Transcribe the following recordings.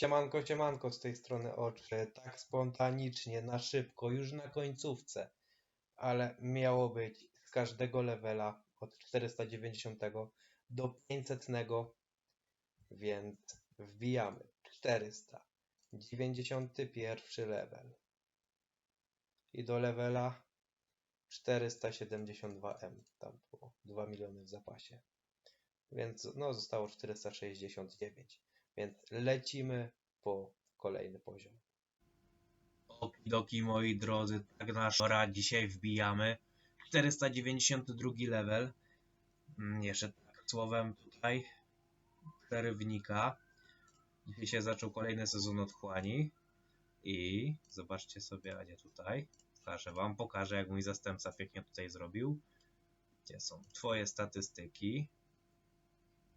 Siemanko, siemanko z tej strony oczy, tak spontanicznie, na szybko, już na końcówce, ale miało być z każdego levela od 490 do 500, więc wbijamy. 491 level. I do levela 472M, tam było 2 miliony w zapasie, więc no zostało 469. Więc lecimy po kolejny poziom. Okidoki moi drodzy, tak nasz dzisiaj wbijamy. 492 level. Mm, Jeszcze tak słowem tutaj przerywnika. Dzisiaj się zaczął kolejny sezon otchłani. I zobaczcie sobie, a nie tutaj. Pokażę wam, pokażę jak mój zastępca pięknie tutaj zrobił. Gdzie są twoje statystyki?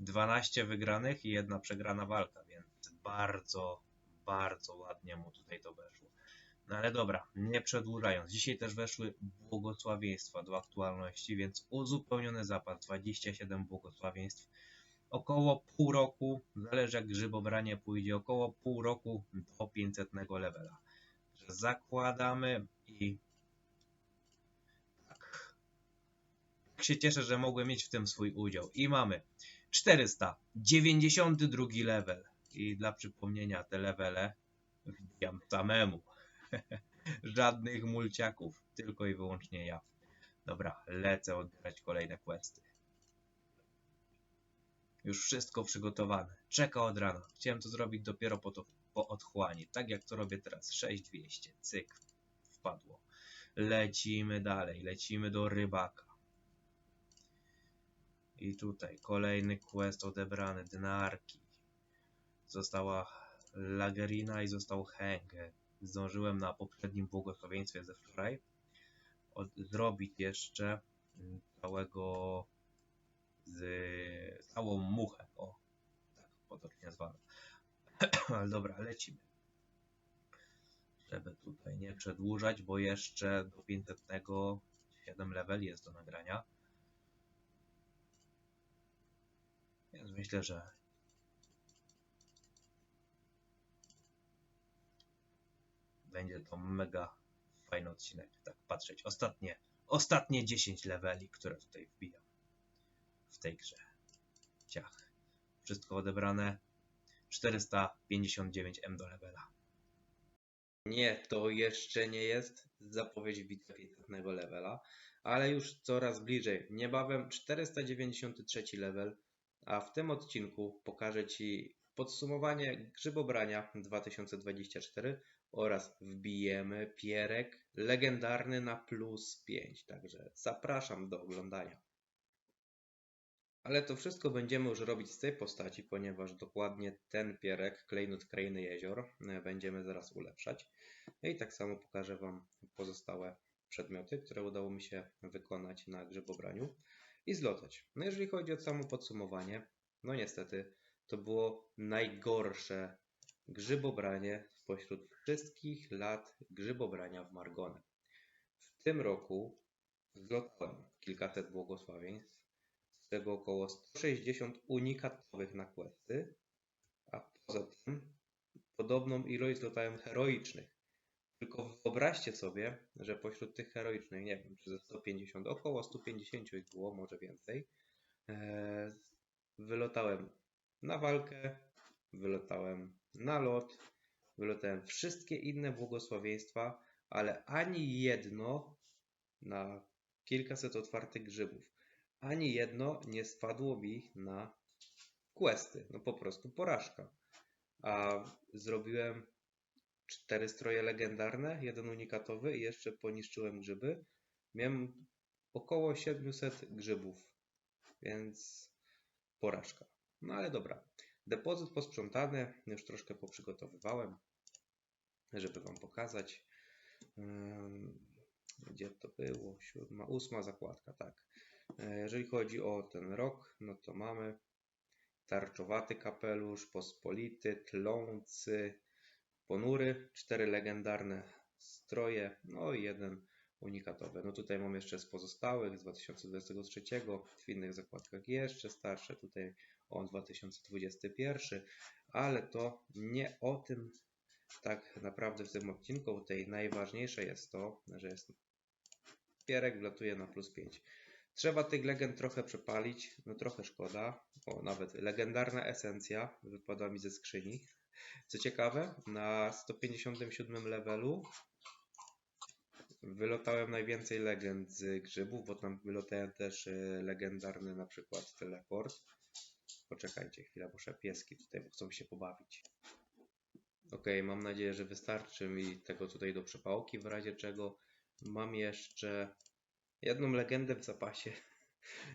12 wygranych i jedna przegrana walka, więc bardzo, bardzo ładnie mu tutaj to weszło. No ale dobra, nie przedłużając. Dzisiaj też weszły błogosławieństwa do aktualności, więc uzupełniony zapas 27 błogosławieństw. Około pół roku, zależy jak grzybobranie pójdzie, około pół roku do 500 levela. Zakładamy i tak. Tak się cieszę, że mogłem mieć w tym swój udział. I mamy 492 level. I dla przypomnienia te levele wbijam samemu. Żadnych mulciaków, tylko i wyłącznie ja. Dobra, lecę odbierać kolejne questy. Już wszystko przygotowane. Czeka od rana. Chciałem to zrobić dopiero po, to, po otchłani. Tak jak to robię teraz. 6200. Cyk. Wpadło. Lecimy dalej. Lecimy do rybaka. I tutaj kolejny quest odebrany. Dynarki. Została Lagerina i został Heng. Zdążyłem na poprzednim błogosławieństwie ze wczoraj zrobić jeszcze całego z całą muchę. O, tak potocznie nazwano. Ale dobra, lecimy. Żeby tutaj nie przedłużać, bo jeszcze do 500 7 level jest do nagrania. Więc myślę, że będzie to mega fajny odcinek. Tak patrzeć. Ostatnie, ostatnie 10 leveli, które tutaj wbijam w tej grze. Ciach. Wszystko odebrane. 459M do levela. Nie, to jeszcze nie jest zapowiedź bitwy 500 levela, ale już coraz bliżej. Niebawem 493 level, a w tym odcinku pokażę Ci podsumowanie grzybobrania 2024 oraz wbijemy pierek legendarny na plus 5. Także zapraszam do oglądania. Ale to wszystko będziemy już robić z tej postaci, ponieważ dokładnie ten pierek, klejnot Krainy Jezior, będziemy zaraz ulepszać. No i tak samo pokażę Wam pozostałe przedmioty, które udało mi się wykonać na grzybobraniu i zlotać. No jeżeli chodzi o samo podsumowanie, no niestety to było najgorsze grzybobranie spośród wszystkich lat grzybobrania w Margonem. W tym roku zlotałem kilkaset błogosławieństw, z tego około 160 unikatowych na questy, a poza tym podobną ilość zlotałem heroicznych. Tylko wyobraźcie sobie, że pośród tych heroicznych, nie wiem, czy ze 150, około 150 ich było, może więcej, e, wylotałem na walkę, wylotałem na lot, wylotałem wszystkie inne błogosławieństwa, ale ani jedno na kilkaset otwartych grzybów, ani jedno nie spadło mi na questy. No po prostu porażka. A zrobiłem cztery stroje legendarne, jeden unikatowy i jeszcze poniszczyłem grzyby. Miałem około 700 grzybów, więc porażka. No ale dobra. Depozyt posprzątany, już troszkę poprzygotowywałem, żeby Wam pokazać. Gdzie to było? Siódma, ósma zakładka, tak. E, jeżeli chodzi o ten rok, no to mamy tarczowaty kapelusz, pospolity, tlący, ponury, cztery legendarne stroje, no i jeden unikatowy. No tutaj mam jeszcze z pozostałych z 2023, w innych zakładkach jeszcze starsze, tutaj o 2021, Ale to nie o tym tak naprawdę w tym odcinku. Tutaj najważniejsze jest to, że jest Pierek wlatuje na plus 5. Trzeba tych legend trochę przepalić, no trochę szkoda. O, nawet legendarna esencja wypadła mi ze skrzyni. Co ciekawe, na 157 levelu wylotałem najwięcej legend z grzybów, bo tam wylotałem też y, legendarny na przykład teleport. Poczekajcie chwilę, muszę pieski tutaj, bo chcą się pobawić. Ok, mam nadzieję, że wystarczy mi tego tutaj do przepałki, w razie czego mam jeszcze jedną legendę w zapasie.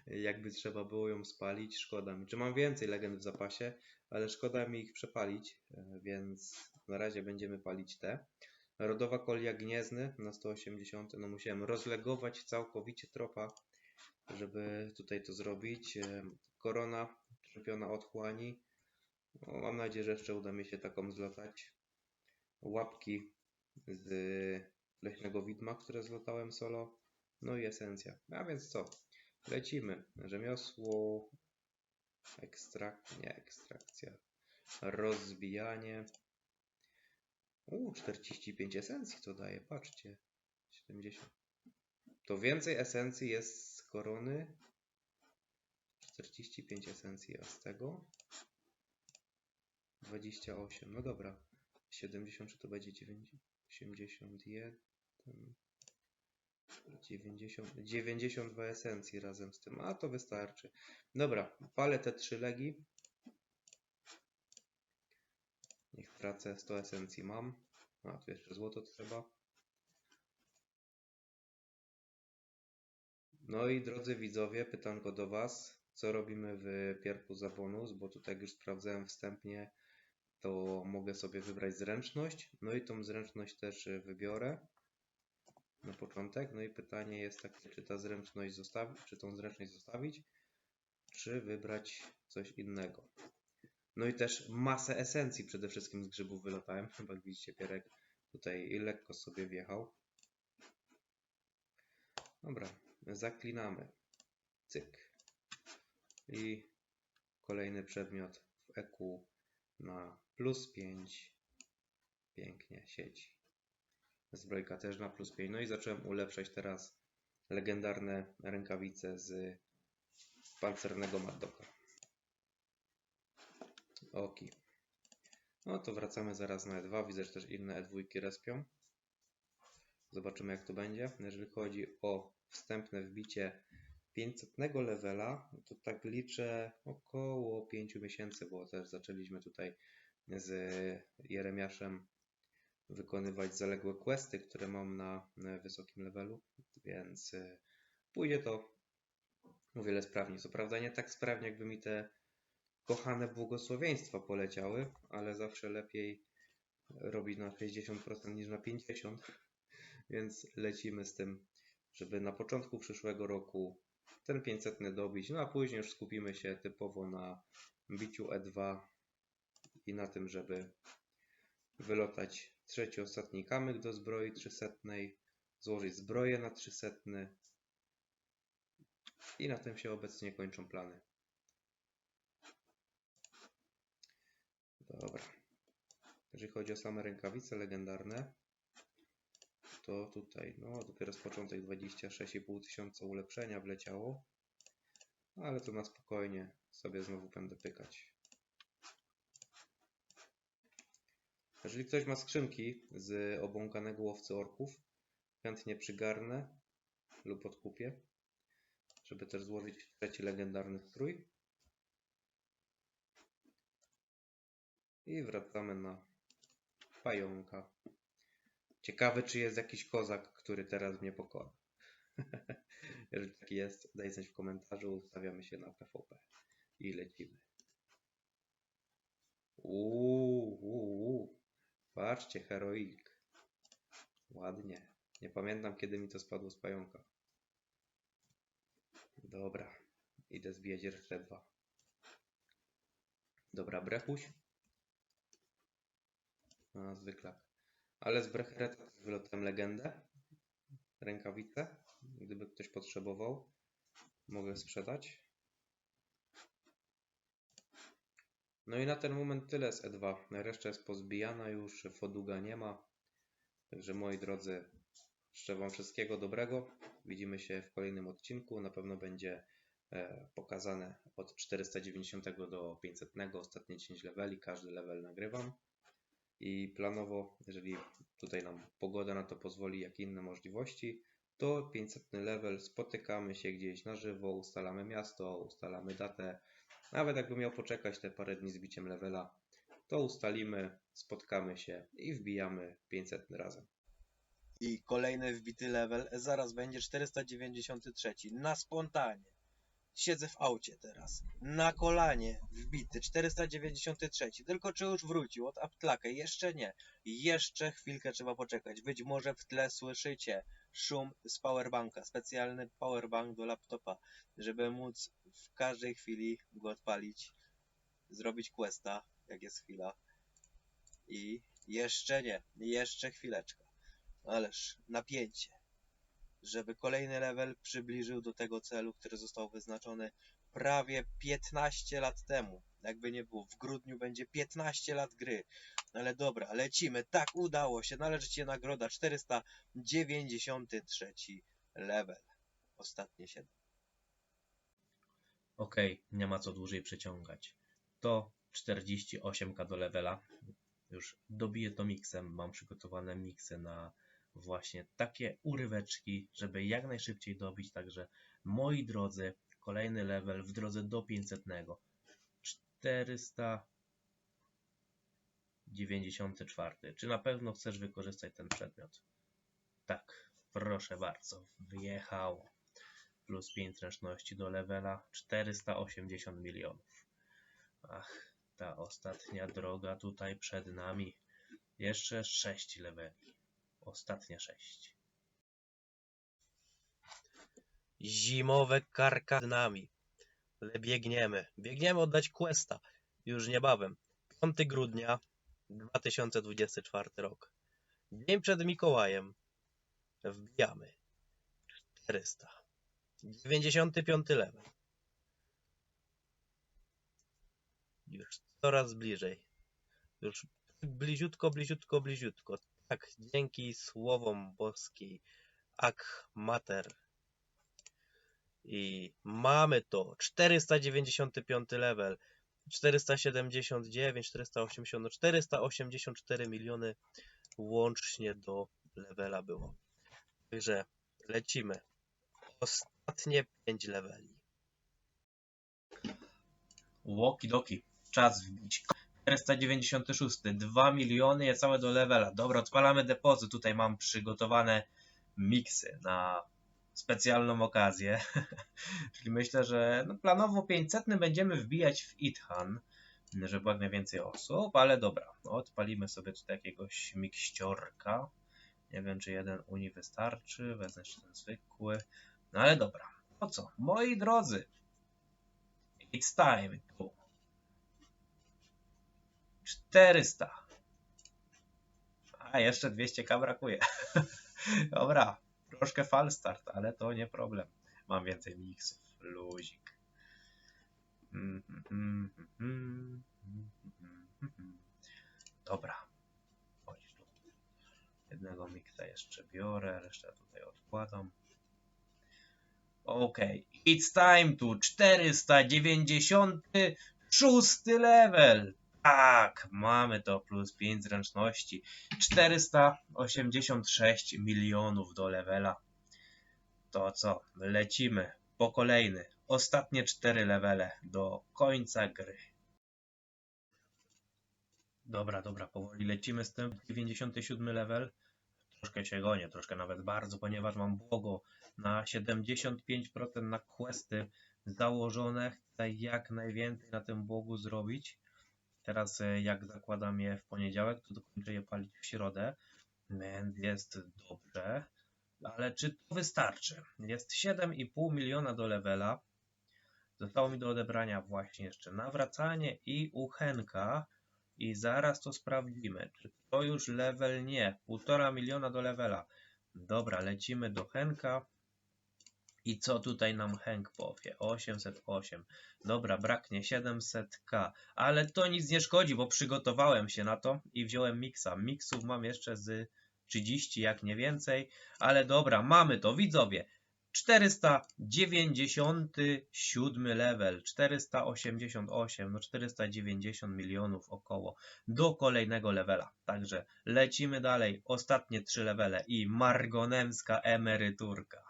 Jakby trzeba było ją spalić, szkoda mi. Czy mam więcej legend w zapasie, ale szkoda mi ich przepalić, e, więc na razie będziemy palić te. Rodowa kolia gniezny na 180. No musiałem rozlegować całkowicie tropa, żeby tutaj to zrobić. E, Korona czempiona otchłani. No, mam nadzieję, że jeszcze uda mi się taką zlotać. Łapki z leśnego widma, które zlotałem solo. No i esencja. A więc co? Lecimy. Rzemiosło. Ekstrak... Nie, ekstrakcja. Rozbijanie. U, 45 esencji to daje, patrzcie. 70. To więcej esencji jest z korony. 45 esencji, a z tego 28. No dobra. 70 czy to będzie 9? 81. 90, 92 esencji razem z tym, a to wystarczy. Dobra, palę te trzy legi. Niech tracę 100 esencji mam. A, tu jeszcze złoto trzeba. No i drodzy widzowie, pytanko do Was. Co robimy w pierku za bonus? Bo tutaj jak już sprawdzałem wstępnie, to mogę sobie wybrać zręczność. No i tą zręczność też wybiorę na początek. No i pytanie jest takie, czy ta zręczność zostawić, czy tą zręczność zostawić, czy wybrać coś innego. No i też masę esencji przede wszystkim z grzybów wylotałem. Chyba widzicie, Pierek tutaj lekko sobie wjechał. Dobra, zaklinamy. Cyk. I kolejny przedmiot w EQ na plus 5. Pięknie siedzi. Zbrojka też na plus 5. No i zacząłem ulepszać teraz legendarne rękawice z pancernego Maddoka. Oki. No to wracamy zaraz na E2. Widzę, że też inne E2 respią. Zobaczymy jak to będzie. Jeżeli chodzi o wstępne wbicie 500 levela, to tak liczę około 5 miesięcy, bo też zaczęliśmy tutaj z Jeremiaszem wykonywać zaległe questy, które mam na, wysokim levelu, więc y, pójdzie to o wiele sprawniej. Co prawda nie tak sprawnie, jakby mi te kochane błogosławieństwa poleciały, ale zawsze lepiej robić na 60% niż na 50%, więc lecimy z tym, żeby na początku przyszłego roku ten 500 dobić, no a później już skupimy się typowo na biciu E2 i na tym, żeby wylotać trzeci ostatni kamyk do zbroi 300, złożyć zbroję na 300 i na tym się obecnie kończą plany. Dobra. Jeżeli chodzi o same rękawice legendarne, to tutaj, no dopiero z początek 26,5 tysiąca ulepszenia wleciało, ale to na spokojnie sobie znowu będę pykać. Jeżeli ktoś ma skrzynki z obłąkanego łowcy orków, chętnie przygarnę lub odkupię, żeby też złożyć trzeci legendarny strój. I wracamy na pająka. Ciekawy, czy jest jakiś kozak, który teraz mnie pokona. Jeżeli taki jest, daj znać w komentarzu, ustawiamy się na PvP i lecimy. Uuu, uuu. Patrzcie, heroik. Ładnie. Nie pamiętam, kiedy mi to spadło z pająka. Dobra. Idę zbijać resztę dwa. Dobra, brechuś. A, zwykle. Ale z brechereta wylotem legendę. Rękawicę. Gdyby ktoś potrzebował, mogę sprzedać. No i na ten moment tyle z E2. Reszta jest pozbijana już, Foduga nie ma. Także moi drodzy, życzę Wam wszystkiego dobrego. Widzimy się w kolejnym odcinku. Na pewno będzie e, pokazane od 490 do 500. Ostatnie 10 leveli, każdy level nagrywam. I planowo, jeżeli tutaj nam pogoda na to pozwoli, jak i inne możliwości, to 500 level spotykamy się gdzieś na żywo, ustalamy miasto, ustalamy datę. Nawet jakby miał poczekać te parę dni z biciem levela, to ustalimy, spotkamy się i wbijamy 500 razem. I kolejny wbity level, zaraz będzie 493. Na spontanie. Siedzę w aucie teraz. Na kolanie wbity 493. Tylko czy już wrócił od Aptlakę? Jeszcze nie. Jeszcze chwilkę trzeba poczekać. Być może w tle słyszycie szum z powerbanka. Specjalny powerbank do laptopa, żeby móc w każdej chwili go odpalić, zrobić questa, jak jest chwila. I jeszcze nie. Jeszcze chwileczkę. Ależ napięcie, żeby kolejny level przybliżył do tego celu, który został wyznaczony prawie 15 lat temu. Jakby nie było, w grudniu będzie 15 lat gry. Ale dobra, lecimy. Tak, udało się. Należy Ci nagroda 493 level. Ostatnie 7. Okej, nie ma co dłużej przeciągać. To 48k do levela. Już dobiję to miksem. Mam przygotowane miksy na właśnie takie uryweczki, żeby jak najszybciej dobić. Także moi drodzy, kolejny level w drodze do 500. 494. Czy na pewno chcesz wykorzystać ten przedmiot? Tak, proszę bardzo. Wjechał plus 5 zręczności do levela 480 milionów. Ach, ta ostatnia droga tutaj przed nami. Jeszcze 6 leveli. Ostatnie 6. Zimowe karkadnami. Ale biegniemy. Biegniemy oddać questa. Już niebawem. 5 grudnia 2024 rok. Dzień przed Mikołajem. Wbijamy. 400. 95 level. Już coraz bliżej. Już bliziutko, bliziutko, bliziutko. Tak, dzięki słowom boskiej. Ak mater. I mamy to. 495 level. 479, 480, no 484 miliony łącznie do levela było. Także lecimy. Ostatnie 5 leveli. Łokidoki. Czas wbić. 496. 2 miliony niecałe do levela. Dobra, odpalamy depozyt. Tutaj mam przygotowane miksy na specjalną okazję. Czyli myślę, że no planowo 500 będziemy wbijać w Ithan, żeby jak najwięcej osób, ale dobra, odpalimy sobie tutaj jakiegoś mikściorka. Nie wiem, czy jeden uni wystarczy, wezmę jeszcze ten zwykły. No ale dobra, to co? Moi drodzy, it's time to 400. A, jeszcze 200k brakuje. Dobra, troszkę fal start, ale to nie problem. Mam więcej miksów, luzik. Mm, mm, mm. Dobra, chodź tu. Jednego miksa jeszcze biorę, resztę tutaj odkładam. Ok, it's time to 496 level. Tak, mamy to plus 5 zręczności. 486 milionów do levela. To co? Lecimy po kolejny. Ostatnie 4 levele do końca gry. Dobra, dobra, powoli lecimy z tym. 97 level. Troszkę się gonię, troszkę nawet bardzo, ponieważ mam błogo na 75% na questy założone. Chcę jak najwięcej na tym błogu zrobić. Teraz e, jak zakładam je w poniedziałek, to dokończę je palić w środę, więc jest dobrze. Ale czy to wystarczy? Jest 7,5 miliona do levela. Zostało mi do odebrania właśnie jeszcze nawracanie i uchenka. I zaraz to sprawdzimy. Czy to już level? Nie. 1,5 miliona do levela. Dobra, lecimy do Henka. I co tutaj nam Henk powie? 808. Dobra, braknie 700k. Ale to nic nie szkodzi, bo przygotowałem się na to i wziąłem miksa. Miksów mam jeszcze z 30, jak nie więcej. Ale dobra, mamy to, widzowie. 497 level, 488, no 490 milionów około do kolejnego levela. Także lecimy dalej. Ostatnie trzy levele i margonemska emeryturka.